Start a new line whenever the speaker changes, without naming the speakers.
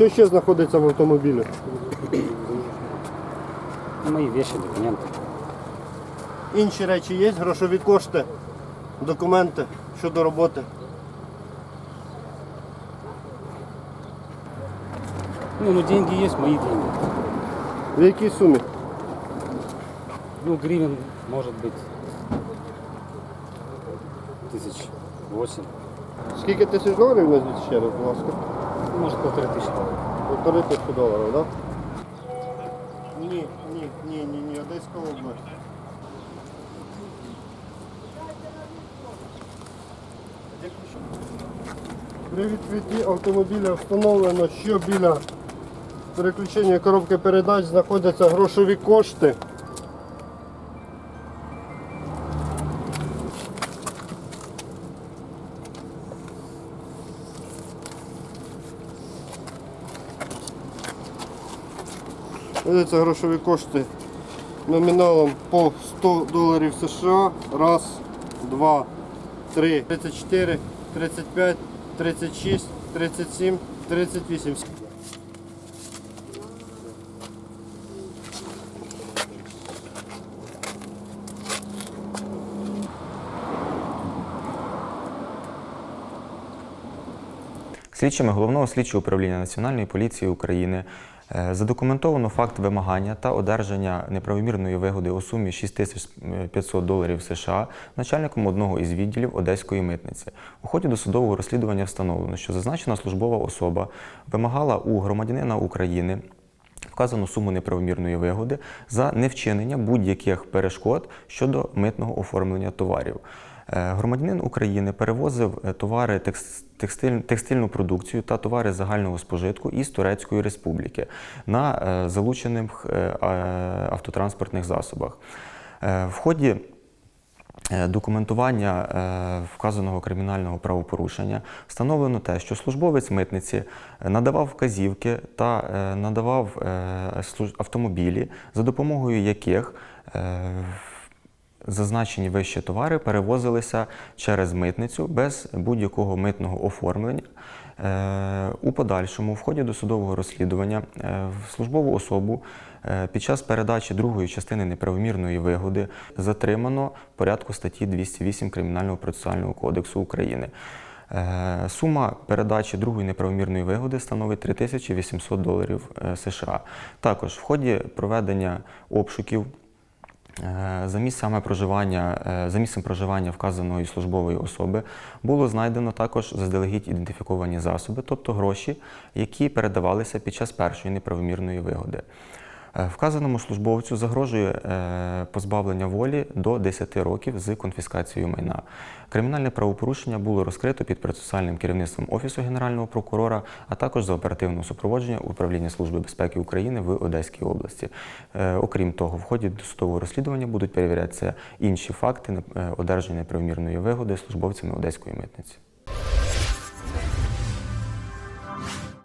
Що ще знаходиться в автомобілі?
Мои вещи, документы.
Інші речі є, грошові кошти, документи щодо роботи.
Ну, ну деньги есть, мои деньги.
В якій сумі?
Ну, гривен, может быть, тысяч восемь.
Скільки тисяч доларів назвіть ще раз, будь ласка?
Может, полторы тысячи долларов.
Полтори тисячі доларів, так? Ні, ні, ні, ні, ні, Одеська область. При відкритті автомобіля встановлено, що біля переключення коробки передач знаходяться грошові кошти. Це грошові кошти номіналом по 100 доларів США. Раз, два, три, 34, 35, 36, 37, 38.
Слідчими головного слідчого управління Національної поліції України задокументовано факт вимагання та одержання неправомірної вигоди у сумі 6500 доларів США начальником одного із відділів Одеської митниці. У ході досудового розслідування встановлено, що зазначена службова особа вимагала у громадянина України вказану суму неправомірної вигоди за невчинення будь-яких перешкод щодо митного оформлення товарів. Е, Громадянин України перевозив е, товари текстиль, текстильну продукцію та товари загального спожитку із Турецької Республіки на е, залучених автотранспортних засобах. В ході документування вказаного кримінального правопорушення встановлено те, що службовець митниці надавав вказівки та надавав автомобілі, за допомогою яких зазначені вище товари перевозилися через митницю без будь-якого митного оформлення. Е, У подальшому, в ході досудового розслідування, е, в службову особу е, під час передачі другої частини неправомірної вигоди затримано в порядку статті 208 Кримінального процесуального кодексу України. Сума передачі другої неправомірної вигоди становить 3800 доларів США. Також в ході проведення обшуків За місцями проживання, е, за місцем проживання вказаної службової особи було знайдено також заздалегідь ідентифіковані засоби, тобто гроші, які передавалися під час першої неправомірної вигоди. Е, Вказаному службовцю загрожує е, позбавлення волі до 10 років з конфіскацією майна. Кримінальне правопорушення було розкрито під процесуальним керівництвом Офісу Генерального прокурора, а також за оперативного супроводження Управління Служби безпеки України в Одеській області. Е, Окрім того, в ході досудового розслідування будуть перевірятися інші факти одержання неправомірної вигоди службовцями Одеської митниці.